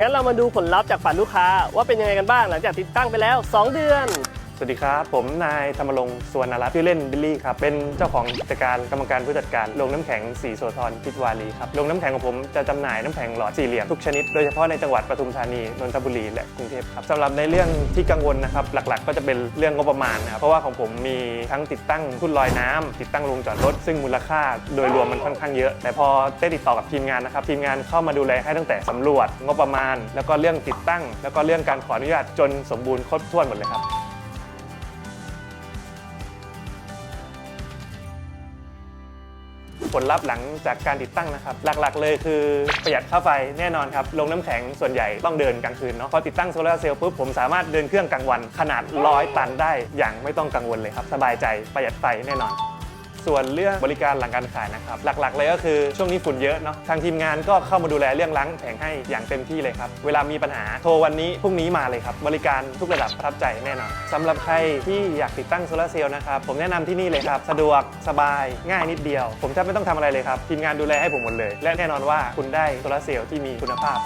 งั้นเรามาดูผลลัพธ์จากฝันลูกค้าว่าเป็นยังไงกันบ้างหลังจากติดตั้งไปแล้ว 2 เดือน สวัสดีครับ ผมนายธรรมรงค์สวนรัตน์ชื่อเล่นบิลลี่ครับ เป็นเจ้าของกิจการกรรมการผู้จัดการโรงน้ำแข็งสีโซทรพิทวารีครับโรงน้ำแข็งของผมจะจำหน่ายน้ำแข็งหลอดสี่เหลี่ยมทุกชนิด โดยเฉพาะในจังหวัดปทุมธานีนนทบุรีและกรุงเทพครับสำหรับในเรื่องที่กังวลนะครับหลักๆ ก็จะเป็นเรื่องงบประมาณนะครับเพราะว่าของผมมีทั้งติดตั้งทุ่นลอยน้ำติดตั้งโรงจอดรถ ซึ่งมูลค่าโดยรวมมันค่อนข้างเยอะ แต่พอได้ติดต่อกับทีมงานนะครับทีมงานเข้ามาดูแลให้ตั้งแต่สำรวจงบประมาณ แล้วก็เรื่องติดตั้ง แล้วก็เรื่องการขออนุญาตจนสมบูรณ์ครบถ้วนหมดเลยครับ ผลลัพธ์หลังจากการติดตั้งนะครับ หลักๆ เลยคือประหยัดค่าไฟแน่นอนครับลงน้ำแข็งส่วนใหญ่ต้องเดินกลางคืนเนาะพอติดตั้งโซลาร์เซลล์ปุ๊บผมสามารถเดินเครื่องกลางวัน ขนาดร้อยตันได้อย่างไม่ต้องกังวลเลยครับสบายใจประหยัดไฟแน่นอน ส่วนเรื่องบริการหลังการขายนะครับ หลักๆ เลยก็คือช่วงนี้ฝุ่นเยอะเนาะทางทีมงานก็เข้ามาดูแลเรื่องล้างแผงให้อย่างเต็มที่เลยครับ เวลามีปัญหาโทรวันนี้พรุ่งนี้มาเลยครับ บริการทุกระดับประทับใจแน่นอนสำหรับใครที่อยากติดตั้งโซลาร์เซลล์นะครับผมแนะนำที่นี่เลยครับสะดวกสบายง่ายนิดเดียว ผมแทบไม่ต้องทำอะไรเลยครับทีมงานดูแลให้ผมหมดเลย และแน่นอนว่าคุณได้โซลาร์เซลล์ที่มีคุณภาพ